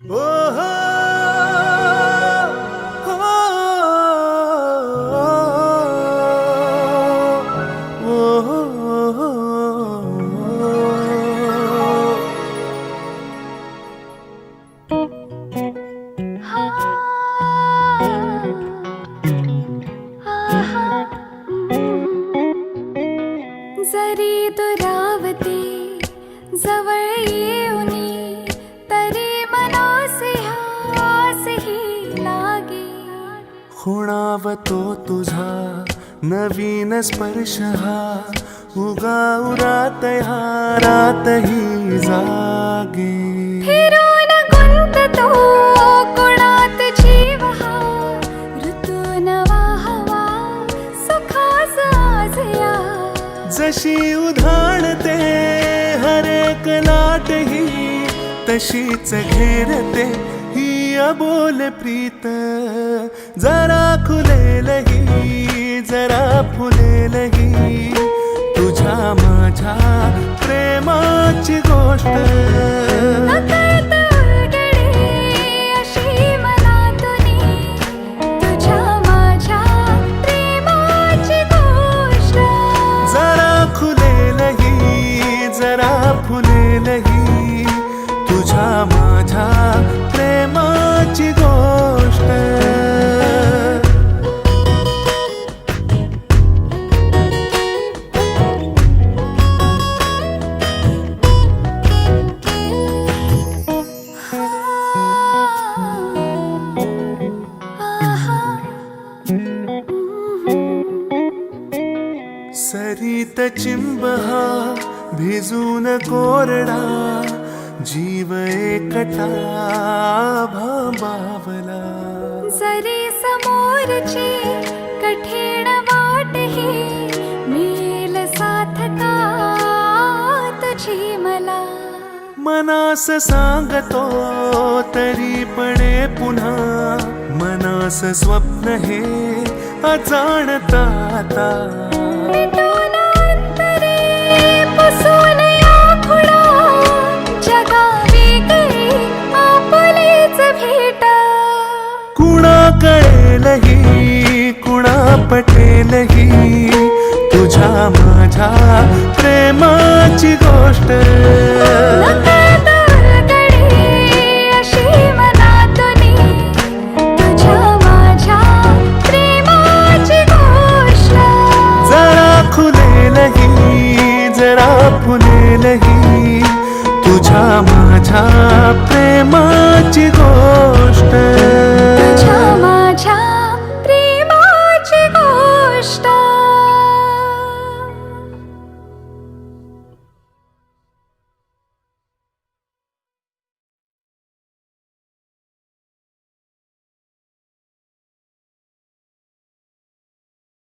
ओ हो, हो, जरी दुरावते जवळ येऊन खुणावतो तुझा नवीन स्पर्श हा. उगा उरात ह्या रातही जागे. फिरून गुंततो कुणात जीव हा. ऋतू नवा हवा सुखास आज या जशी उधाणते हरेक लाट ही तशीच घेरते ही अबोल प्रीत जरा खुलेलही जरा फुलेलही तुझ्या माझ्या प्रेमाची गोष्ट सरीत चिंब हा भिजून कोरडा जीव एकटा भांबावला. जरी समोरची कठीण वाट ही मिळेल साथ का तुझी मला. मनास सांगतो तरी पणे पुन्हा मनास स्वप्न हे अजाणता आता. नाही। तुझ्या माझ्या प्रेमाची गोष्ट जरा खुलेलही तुझ्या माझ्या प्रेमाची गोष्ट